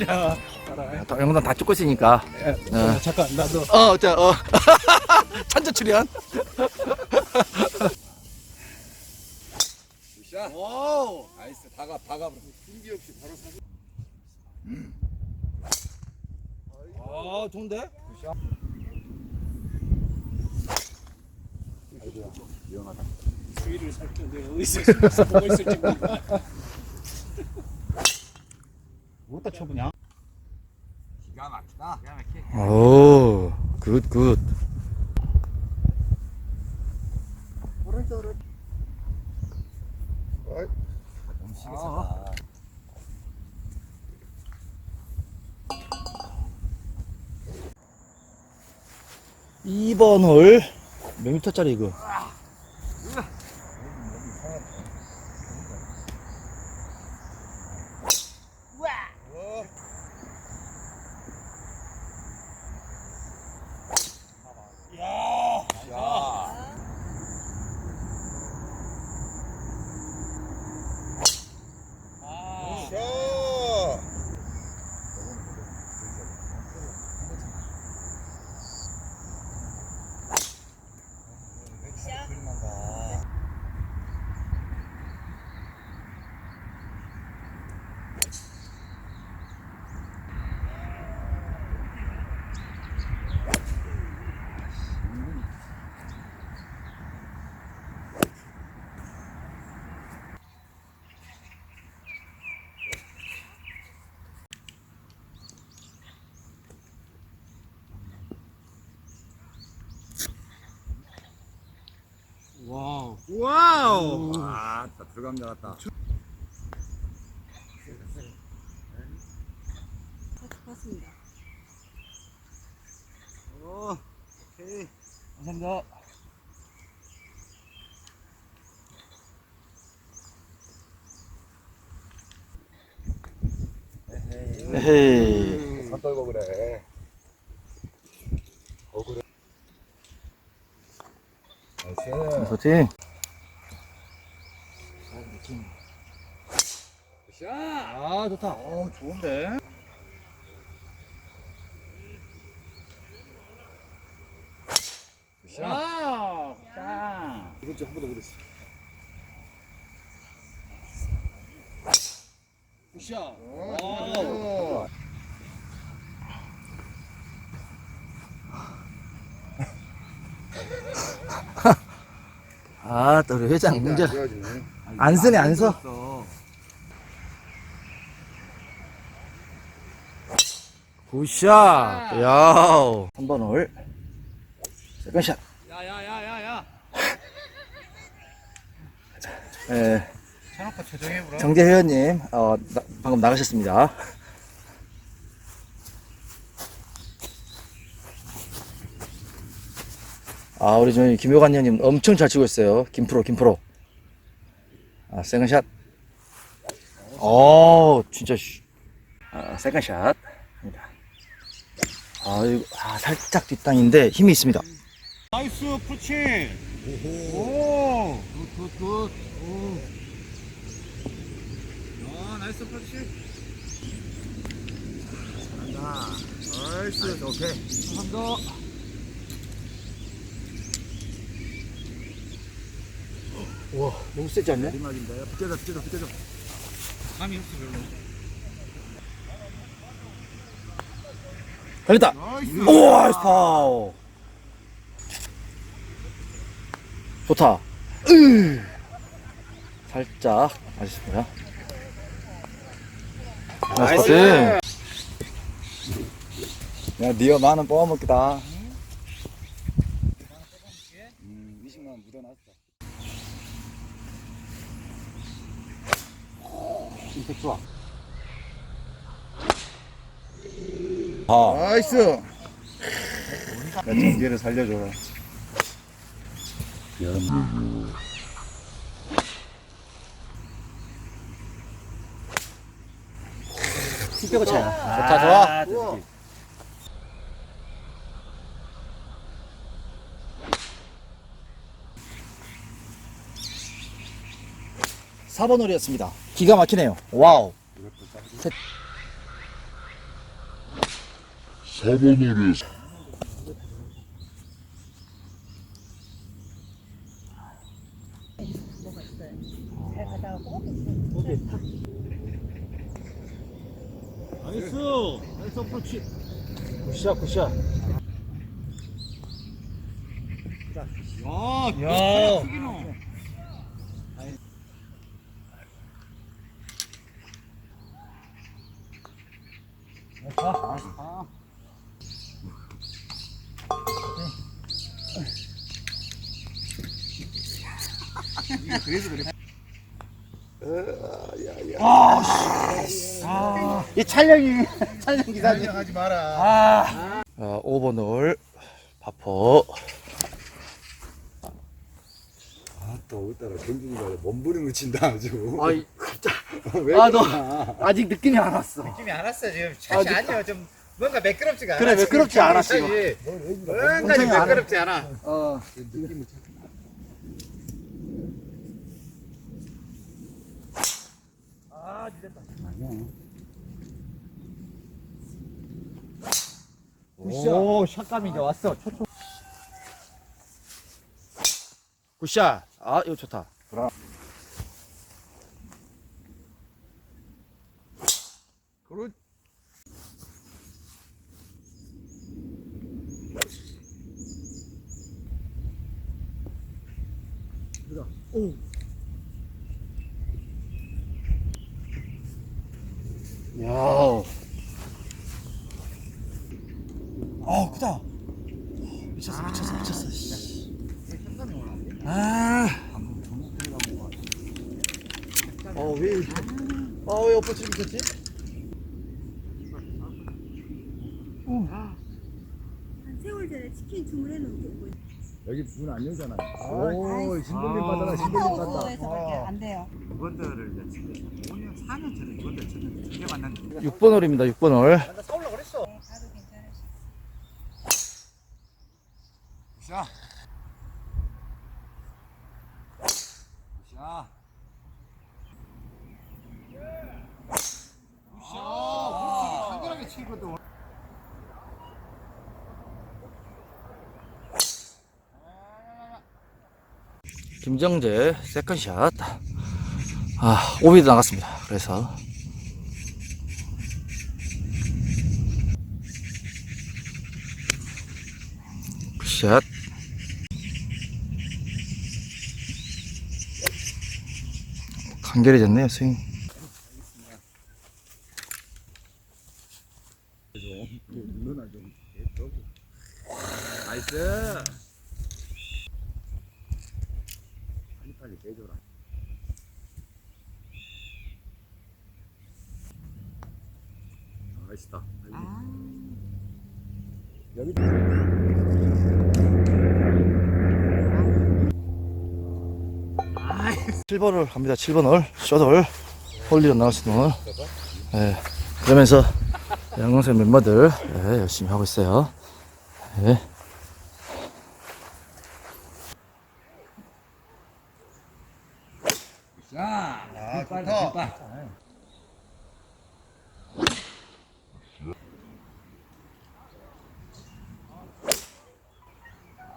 네, 자, 따라해. 다- 영상 다 찍고 있으니까. 예, 어. 잠깐 나도 어, 자, 어. 찬조 출연. 샷. 오 나이스. 다가 다가. 준비 없이 바로 사. 아 좋은데. 위험하다. 주위를 살펴 내가 어디 있을지 보고 있을지 몰라 뭐다 쳐보냐? 기가 막히다. 기가 막히. 오, 굿, 굿. 오른쪽으로. 어이. 심했다. 2번 홀. 몇 미터짜리 이거? 야. 아 샷. 와우 와우. 아, 다 들어감 잡았다. 맞습니다. 오, 오케이. 감사합니다. 에헤이. 선 떨고 그래. 어 그래. 샷. 아, 좋다. 어, 좋은데. 샷. 와우 짱 이번 주한 번더 그랬어. 굿샷 오. 아, 또 우리 회장 문제. 안 쓰네, 안 써. 굿샷. 야 3번 홀. 세컨샷. 야야야야야 예, 정재 회원님, 어, 나- 방금 나가셨습니다. 아, 우리 저희 김효관 형님 엄청 잘 치고 있어요. 김프로, 김프로. 아, 세컨샷. 어, 진짜, 씨. 아, 세컨샷. 입니다. 아, 이거, 아, 살짝 뒷땅인데 힘이 있습니다. 나이스 풀치 오 굿굿굿 아 나이스 풀치 나이스. 오케이. 감사합니다 너무 세지 않냐? 내리막인데. 붙여줘, 붙여줘, 붙여줘. 감이 없어 별로 걸렸다! 나이스. 우와, 스파우. 좋다. 으. 살짝 아쉽습니다. 나이스. 야, 니가 만원 뽑아먹기다. 음, 20만 원 묻어놨어. 임팩 좋아. 아. 나이스. 야, 전기를 살려줘라. 힘빼고 차야. 좋다, 좋아. 4번 홀이었습니다. 기가 막히네요. 와우. 4번으로 해서 나이스. 나이스 어프로치. 굿샷 굿샷 야, 야. 크기노. 이 촬영이 촬영 기사님 하지 마라. 아, 5번 홀 파포 아또 오늘따라 경준이가 몸부림을 친다 아주. 아이 왜 아, 너-. 아직 느낌이 안 왔어. 느낌이 안 왔어 지금. 샷이 아, 아니요. 좀 뭔가 매끄럽지가 않아 그래, 지금 매끄럽지 않아. 지금. 뭔가 엄청 안 매끄럽지 않아. 어. 오 샷감이 이제 왔어. 초초. 굿샷. 아 이거 좋다. 그렇. 야. 아, 크다. 미쳤어, 미쳤어, 미쳤어. 씨. 아. 어, 왜, 어, 왜 엎어치 미쳤지? 한 세월 전에 치킨 주문해 놓은 게 뭐예요? 여기 문 안 열잖아. 아이, 오 신동빈 받아라 신동빈 받다. 그거에서밖에 안 돼요. 이번들을 이제 5년 4년 전에 이번들 저는 두개 만났는데 6번 홀입니다, 6번 홀. 나 서울로 그랬어 네, 가도 괜찮으시 자. 자. 간결하게 치거든 김정재 세컨샷. 아, 오비도 나갔습니다. 그래서. 굿샷. 간결해졌네요, 스윙. 나이스. 빨리 빨리 빼줘라. 나이스다. 여기 7번을 갑니다. 7번 홀, 셔돌, 홀리로 나왔습니다. 오늘. 예, 그러면서 양동생 멤버들 예, 열심히 하고 있어요. 예. 아, 좋다.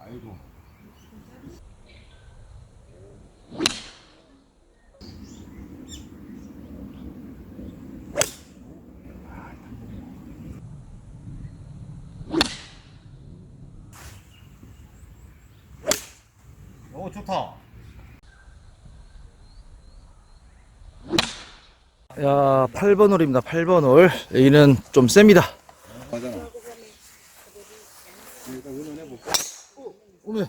아이고. 오 좋다 야, 8번 홀입니다. 8번 홀. 여기는 좀 셉니다. 오메.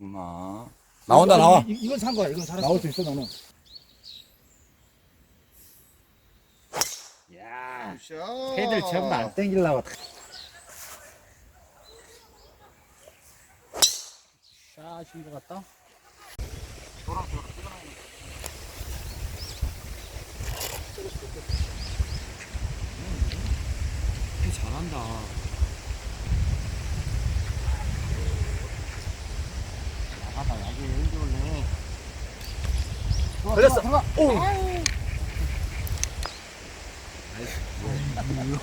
엄마. 나온다 나와. 이, 이건 산 거야. 이건 살았어. 나올 수 있어 샷. 걔들 전부 안 땡기려고 샷인 것 같다. 잘한다. 나가다 야구 왜 좋을래? 걸렸어. 오.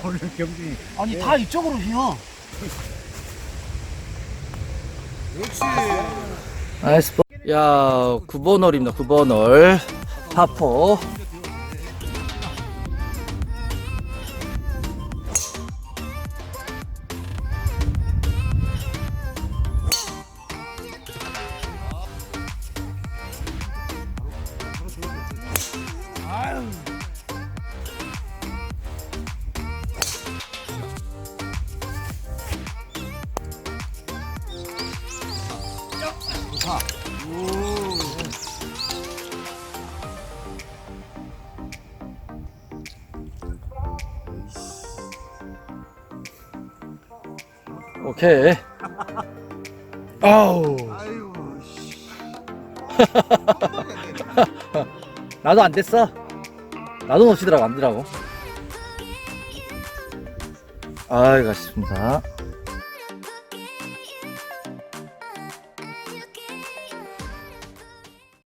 오늘 경준이 아니 다 이쪽으로 휘어. 역시 나이스 볼. 야, 9번 홀입니다. 9번 홀. 파포. 오케이. 아우. 아이고 씨. 나도 안 됐어. 나도 놓치더라고, 안 되더라고. 아이고, 아쉽습니다.